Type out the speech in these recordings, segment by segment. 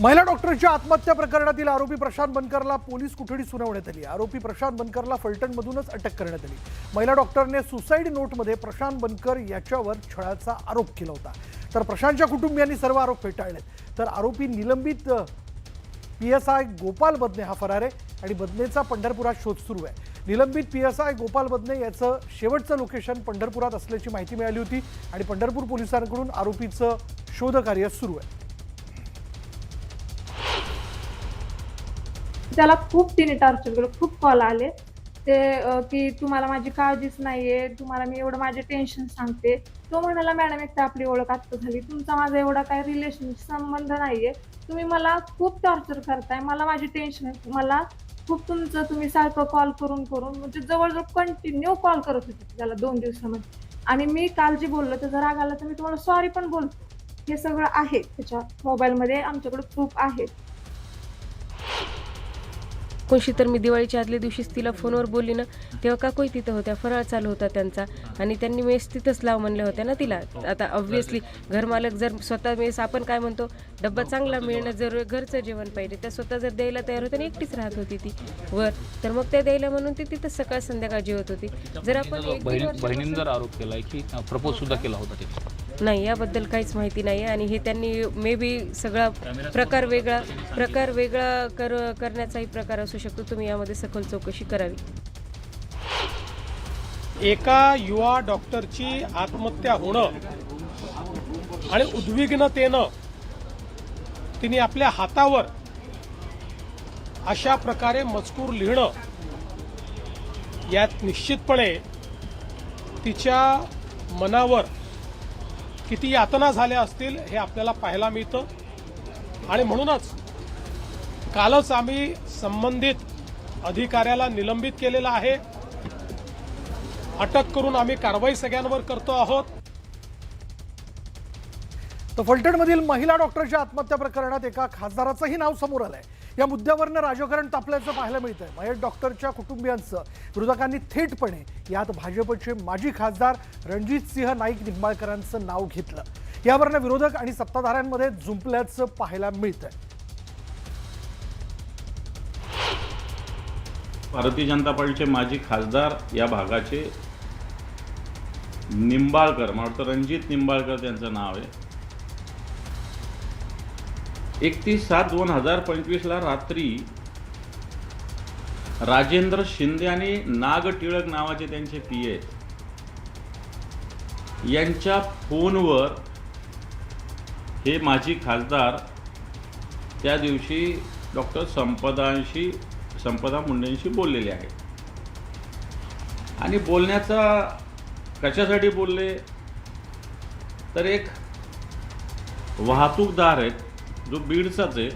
महिला डॉक्टरच्या आत्महत्या प्रकरणातील आरोपी प्रशांत बनकरला पोलीस कोठडी सुनावण्यात आली. आरोपी प्रशांत बनकरला फलटणमधूनच अटक करण्यात आली. महिला डॉक्टरने सुसाईड नोटमध्ये प्रशांत बनकर याच्यावर छळाचा आरोप केला होता. तर प्रशांतच्या कुटुंबियांनी सर्व आरोप फेटाळलेत. तर आरोपी निलंबित P S I Gopal Badne हा फरार आहे आणि बदनेचा पंढरपुरात शोध सुरू आहे. निलंबित P S I Gopal Badne याचं शेवटचं लोकेशन पंढरपुरात असल्याची माहिती मिळाली होती आणि पंढरपूर पोलिसांकडून आरोपीचं शोधकार्य सुरू आहे. त्याला खूप तिने टॉर्चर केलं खूप कॉल आले. ते की तुम्हाला माझी काळजीच नाहीये तुम्हाला मी एवढं माझे टेन्शन सांगते. तो म्हणाला मॅडम एक तर आपली ओळख आत्ता झाली. तुमचा माझा एवढा काही रिलेशन संबंध नाहीये. तुम्ही मला खूप टॉर्चर करताय. मला माझी टेन्शन मला खूप तुमचं तुम्ही सारखं कॉल करून करून म्हणजे जवळजवळ कंटिन्यू कॉल करत होते त्याला दोन दिवसामध्ये. आणि मी काल जे बोललो त्याचा राग आला तर मी तुम्हाला सॉरी पण बोलतो. हे सगळं आहे त्याच्या मोबाईलमध्ये आमच्याकडे प्रूफ आहे. कोणशी तर मी दिवाळीच्या आदल्या दिवशीच तिला फोनवर बोलली ना तेव्हा काकूही तिथं होत्या फराळ चालू होता त्यांचा. आणि त्यांनी मेस तिथंच लाव म्हणल्या होत्या ना तिला. आता ऑब्व्हियसली घरमालक जर स्वतः मेस आपण काय म्हणतो डब्बा चांगला मिळणं जर घरचं जेवण पाहिजे त्या स्वतः जर द्यायला तयार होते आणि एकटीच राहत होती ती. वर. तर मग त्या द्यायला म्हणून ती तिथं सकाळ संध्याकाळ जेवत होती. जर आपण बहिणीने जर आरोप केलाय की प्रपोज सुद्धा केला होता नाही याबद्दल काहीच माहिती नाही. आणि हे त्यांनी मे बी सगळा प्रकार वेगळा प्रकार वेगळा कर करण्याचाही प्रकार असू शकतो. तुम्ही यामध्ये सखोल चौकशी करावी. एका युवा डॉक्टरची आत्महत्या होणं आणि उद्विग्नतेनं तिने आपल्या हातावर अशा प्रकारे मजकूर लिहिणं यात निश्चितपणे तिच्या मनावर किती यातना झाल्या असतील हे आपल्याला पाहायला मिळतं. आणि म्हणूनच कालच आम्ही संबंधित अधिकाऱ्याला निलंबित केलेलं आहे. अटक करून आम्ही कारवाई सगळ्यांवर करतो आहोत. तर फलटणमधील महिला डॉक्टरच्या आत्महत्या प्रकरणात एका खासदाराचंही नाव समोर आलंय. या मुद्द्यावरनं राजकारण तापल्याचं पाहायला मिळतंय. महेश डॉक्टरच्या कुटुंबियांचं विरोधकांनी थेटपणे यात भाजपचे माजी खासदार रणजित सिंह नाईक निंबाळकरांचं नाव घेतलं. यावरनं विरोधक आणि सत्ताधाऱ्यांमध्ये जुंपल्याचं पाहायला मिळतंय. भारतीय जनता पार्टीचे माजी खासदार या भागाचे निंबाळकर मला वाटतं रणजित निंबाळकर त्यांचं नाव आहे. एकतीस सात दोन हजार पंचवीसला रात्री राजेंद्र शिंदे आणि नाग टिळक नावाचे त्यांचे पी आहेत यांच्या फोनवर हे माजी खासदार त्या दिवशी डॉक्टर संपदांशी संपदा मुंडेंशी बोललेले आहे आणि बोलण्याचा कशासाठी बोलले? तर एक वाहतूकदार आहेत. जो बीडचाच आहे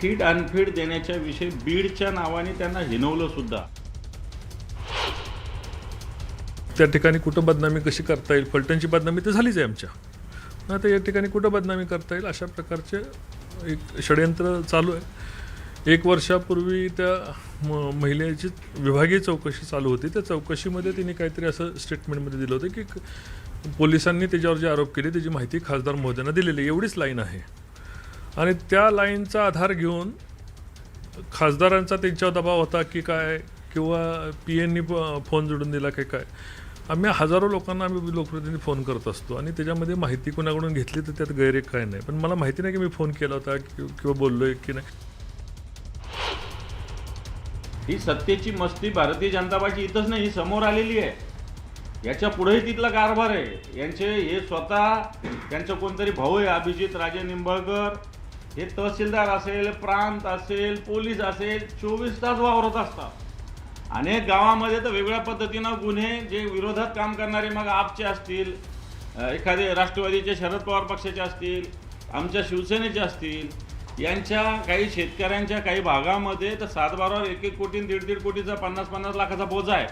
फीड अनफीड देण्याच्या विषयी बीडच्या नावाने त्यांना हिनवलं सुद्धा. त्या ठिकाणी कुठं बदनामी कशी करता येईल? फलटणची बदनामी तर झालीच आहे आमच्या. आता या ठिकाणी कुठं बदनामी करता येईल अशा प्रकारचे एक षडयंत्र चालू आहे. एक वर्षापूर्वी त्या म महिलेची विभागीय चौकशी चालू होती. त्या चौकशीमध्ये तिने काहीतरी असं स्टेटमेंटमध्ये दिलं होतं की पोलिसांनी त्याच्यावर जे आरोप केले त्याची माहिती खासदार महोदयांना दिलेली एवढीच लाईन आहे. आणि त्या लाईनचा आधार घेऊन खासदारांचा त्यांच्यावर दबाव होता की काय किंवा पी एननी फोन जोडून दिला की काय. आम्ही हजारो लोकांना आम्ही लोकप्रतिनिधी फोन करत असतो आणि त्याच्यामध्ये माहिती कोणाकडून घेतली तर त्यात गैर काय नाही. पण मला माहिती नाही की मी फोन केला होता किंवा बोललो आहे की नाही. ही सत्तेची मस्ती भारतीय जनता पार्टी इथंच नाही ही समोर आलेली आहे. याच्या पुढेही तिथला कारभार आहे. यांचे हे स्वतः त्यांचं कोणतरी भाऊ आहे अभिजित राजे निंबाळकर. हे तहसीलदार असेल प्रांत असेल पोलीस असेल चोवीस तास वावरत असतात. अनेक गावामध्ये तर वेगळ्या पद्धतीनं गुन्हे जे विरोधात काम करणारे मग आपचे असतील एखादे राष्ट्रवादीचे शरद पवार पक्षाचे असतील आमच्या शिवसेनेचे असतील यांच्या काही शेतकऱ्यांच्या काही भागामध्ये तर सातबारावर एक एक कोटी दीड दीड कोटीचा पन्नास पन्नास लाखाचा बोजा आहे.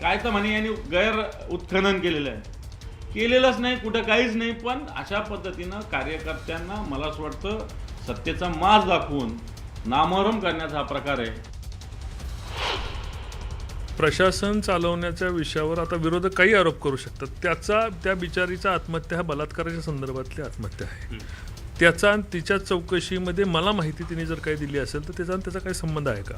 काय तर म्हणे यांनी गैर उत्खनन केलेलं आहे. केलेलंच नाही कुठं काहीच नाही पण अशा पद्धतीनं कार्यकर्त्यांना मला असं वाटतं सत्तेचा माज दाखवून नामहरम करण्याचा हा प्रकार आहे. प्रशासन चालवण्याच्या विषयावर आता विरोधक काही आरोप करू शकतात. त्याचा त्या बिचारीचा आत्महत्या हा बलात्काराच्या संदर्भातली आत्महत्या आहे. त्याचा आणि तिच्या चौकशीमध्ये मला माहिती तिने जर काही दिली असेल तर त्याचा आणि त्याचा काही संबंध आहे का?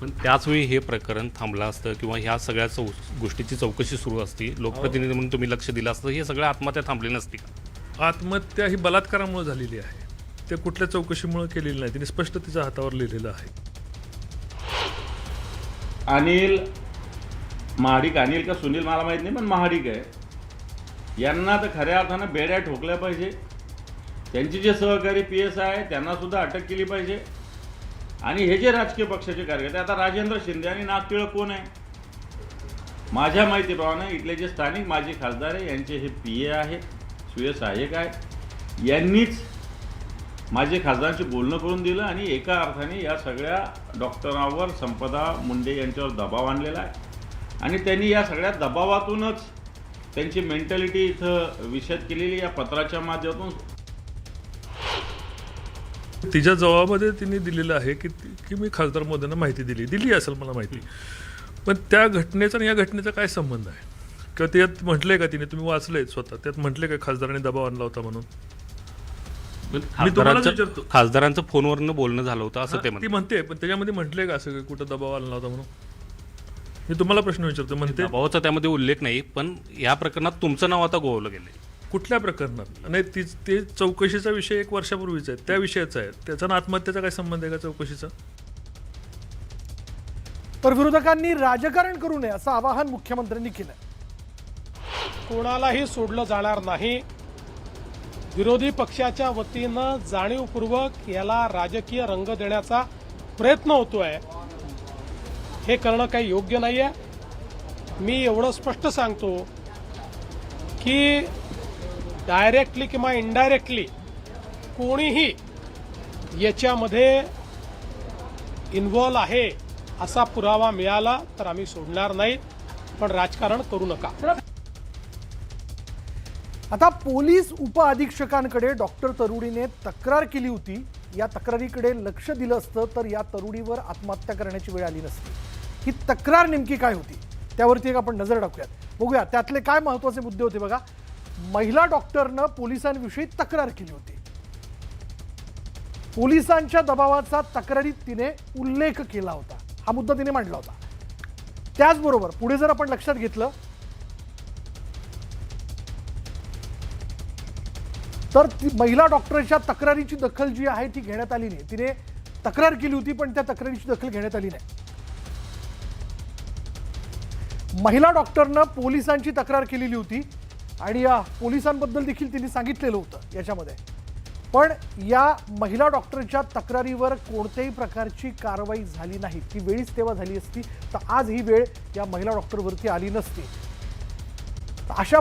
पण त्याचवेळी हे प्रकरण थांबलं असतं किंवा ह्या सगळ्या चौ गोष्टीची चौकशी सुरू असती लोकप्रतिनिधी म्हणून तुम्ही लक्ष दिलं असतं हे सगळं आत्महत्या थांबली नसती का? आत्महत्या ही बलात्कारामुळे झालेली आहे. ते कुठल्या चौकशीमुळे केलेली नाही. तिने स्पष्ट तिच्या हातावर लिहिलेलं आहे. अनिल महाडिक. अनिल का सुनील मला माहीत नाही पण महाडिक आहे. यांना तर खऱ्या अर्थानं बेड्या ठोकल्या पाहिजे. त्यांचे जे सहकारी पी एस आहे त्यांना सुद्धा अटक केली पाहिजे. आणि हे जे राजकीय पक्षाचे कार्यकर्ते आता राजेंद्र शिंदे आणि नागटिळक कोण आहे? माझ्या माहितीप्रमाणे इथले जे स्थानिक माजी खासदार आहे यांचे हे पी ए आहेत सुय सहाय्यक आहे. यांनीच माझे खासदारांशी बोलणं करून दिलं आणि एका अर्थाने या सगळ्या डॉक्टरांवर संपदा मुंडे यांच्यावर दबाव आणलेला आहे. आणि त्यांनी या सगळ्या दबावातूनच त्यांची मेंटॅलिटी इथं विषद केलेली या पत्राच्या माध्यमातून. तिच्या जबाबामध्ये तिने दिलेलं आहे की की मी खासदार मोदींना माहिती दिली. दिली असेल मला माहिती. पण त्या घटनेचा आणि या घटनेचा काय संबंध आहे? किंवा त्यात म्हटलंय का तिने तुम्ही वाचलंय स्वतः? त्यात म्हटले का खासदारांनी दबाव आणला होता म्हणून? तुम्हालाच खासदारांचं विचारतो. खासदारांचं फोनवरनं बोलणं झालं होतं असं ते ती म्हणते पण त्याच्यामध्ये म्हटलंय का असं कुठं दबाव आणला होता म्हणून? मी तुम्हाला प्रश्न विचारतो म्हणते दबावाचा त्यामध्ये उल्लेख नाही पण या प्रकरणात तुमचं नाव आता गोवलं गेलंय. कुठल्या प्रकरणात? नाही ती ते चौकशीचा विषय एक वर्षापूर्वीचा आहे त्या विषयाचा आहे. त्याचा आणि आत्महत्येचा काय संबंध आहे का चौकशीचा? तर विरोधकांनी राजकारण करू नये असं आवाहन मुख्यमंत्र्यांनी केलं कोणालाही सोडलं जाणार नाही. विरोधी पक्षाच्या वतीनं जाणीवपूर्वक याला राजकीय रंग देण्याचा प्रयत्न होतोय. हे करणं काही योग्य नाही आहे मी एवढं स्पष्ट सांगतो की डायरेक्टली किंवा इनडायरेक्टली कोणीही याच्यामध्ये इन्व्हॉल्व आहे असा पुरावा मिळाला तर आम्ही सोडणार नाही पण राजकारण करू नका. आता पोलीस उपअधीक्षकांकडे डॉक्टर तरुणीने तक्रार केली होती. या तक्रारीकडे लक्ष दिलं असतं तर या तरुणीवर आत्महत्या करण्याची वेळ आली नसती. ही तक्रार नेमकी काय होती? त्यावरती एक आपण नजर टाकूयात. बघूया त्यातले काय महत्त्वाचे मुद्दे होते बघा. महिला डॉक्टरनं पोलिसांविषयी तक्रार केली होती. पोलिसांच्या दबावाचा तक्रारीत तिने उल्लेख केला होता. हा मुद्दा तिने मांडला होता. त्याचबरोबर पुढे जर आपण लक्षात घेतलं तर ती महिला डॉक्टरच्या तक्रारीची दखल जी आहे ती घेण्यात आली नाही. तिने तक्रार केली होती पण त्या तक्रारीची दखल घेण्यात आली नाही. महिला डॉक्टरनं पोलिसांची तक्रार केलेली होती आणि या पोलिसांबद्दल देखील तिने सांगितलेलं होतं याच्यामध्ये. पण या महिला डॉक्टरच्या तक्रारीवर कोणत्याही प्रकारची कारवाई झाली नाही. ती वेळीच तेव्हा झाली असती तर आज ही वेळ या महिला डॉक्टरवरती आली नसती. अशा